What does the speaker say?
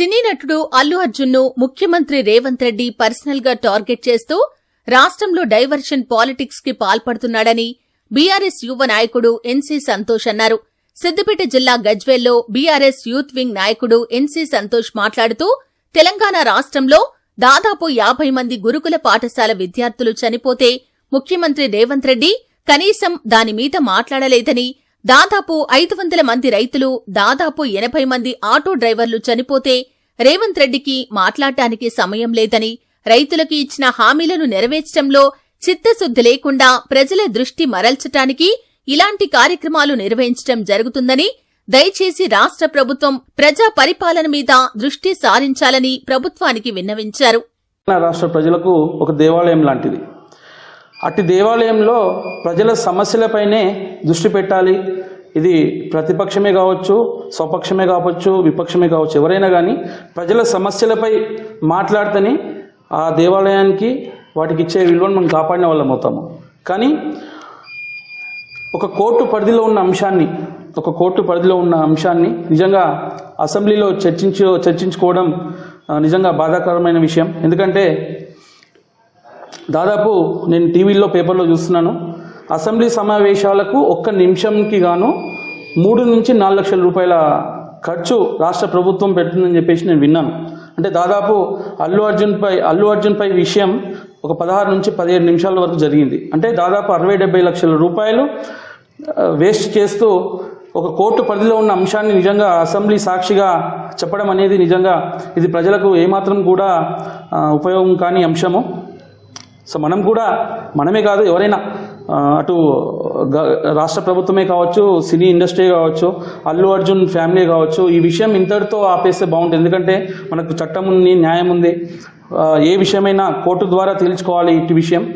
సినీ నటుడు అల్లు అర్జున్ను ముఖ్యమంత్రి రేవంత్ రెడ్డి పర్సనల్గా టార్గెట్ చేస్తూ రాష్ట్రంలో డైవర్షన్ పాలిటిక్స్కి పాల్పడుతున్నాడని బీఆర్ఎస్ యువ నాయకుడు ఎన్సీ సంతోష్ అన్నారు. సిద్దిపేట జిల్లా గజ్వేల్లో బీఆర్ఎస్ యూత్ వింగ్ నాయకుడు ఎన్సీ సంతోష్ మాట్లాడుతూ తెలంగాణ రాష్ట్రంలో దాదాపు యాభై మంది గురుకుల పాఠశాల విద్యార్థులు చనిపోతే ముఖ్యమంత్రి రేవంత్ రెడ్డి కనీసం దాని మీద మాట్లాడలేదని దాదాపు ఐదు వందల మంది రైతులు దాదాపు ఎనభై మంది ఆటో డ్రైవర్లు చనిపోతే రేవంత్ రెడ్డికి మాట్లాడటానికి సమయం లేదని రైతులకు ఇచ్చిన హామీలను నెరవేర్చడంలో చిత్తశుద్ధి లేకుండా ప్రజల దృష్టి మరల్చటానికి ఇలాంటి కార్యక్రమాలు నిర్వహించడం జరుగుతుందని దయచేసి రాష్ట్ర ప్రభుత్వం ప్రజా పరిపాలన మీద దృష్టి సారించాలని ప్రభుత్వానికి విన్నవించారు. రాష్ట్ర ప్రజలకు ఒక దేవాలయం లాంటిది. అట్టి దేవాలయంలో ప్రజల సమస్యలపైనే దృష్టి పెట్టాలి. ఇది ప్రతిపక్షమే కావచ్చు స్వపక్షమే కావచ్చు విపక్షమే కావచ్చు ఎవరైనా కానీ ప్రజల సమస్యలపై మాట్లాడితేనే ఆ దేవాలయానికి వాటికి ఇచ్చే విలువను మనం కాపాడిన వాళ్ళం అవుతాము కానీ ఒక కోర్టు పరిధిలో ఉన్న అంశాన్ని ఒక కోర్టు పరిధిలో ఉన్న అంశాన్ని నిజంగా అసెంబ్లీలో చర్చించు చర్చించుకోవడం నిజంగా బాధాకరమైన విషయం. ఎందుకంటే దాదాపు నేను టీవీలో పేపర్లో చూస్తున్నాను. అసెంబ్లీ సమావేశాలకు ఒక్క నిమిషంకి గాను మూడు నుంచి నాలుగు లక్షల రూపాయల ఖర్చు రాష్ట్ర ప్రభుత్వం పెడుతుందని చెప్పేసి నేను విన్నాను. అంటే దాదాపు అల్లు అర్జున్పై అల్లు అర్జున్పై విషయం ఒక పదహారు నుంచి పదిహేడు నిమిషాల వరకు జరిగింది. అంటే దాదాపు అరవై డెబ్బై లక్షల రూపాయలు వేస్ట్ చేస్తూ ఒక కోర్టు పరిధిలో ఉన్న అంశాన్ని నిజంగా అసెంబ్లీ సాక్షిగా చెప్పడం అనేది నిజంగా ఇది ప్రజలకు ఏమాత్రం కూడా ఉపయోగం కాని అంశము. సో మనం కూడా మనమే కాదు ఎవరైనా అటు గ- రాష్ట్ర ప్రభుత్వమే కావచ్చు సినీ ఇండస్ట్రీ కావచ్చు అల్లు అర్జున్ ఫ్యామిలీ కావచ్చు ఈ విషయం ఇంతటితో ఆపేస్తే బాగుంటుంది. ఎందుకంటే మనకు చట్టం ఉంది న్యాయం ఉంది. ఏ విషయమైనా కోర్టు ద్వారా తేల్చుకోవాలి ఇటు విషయం.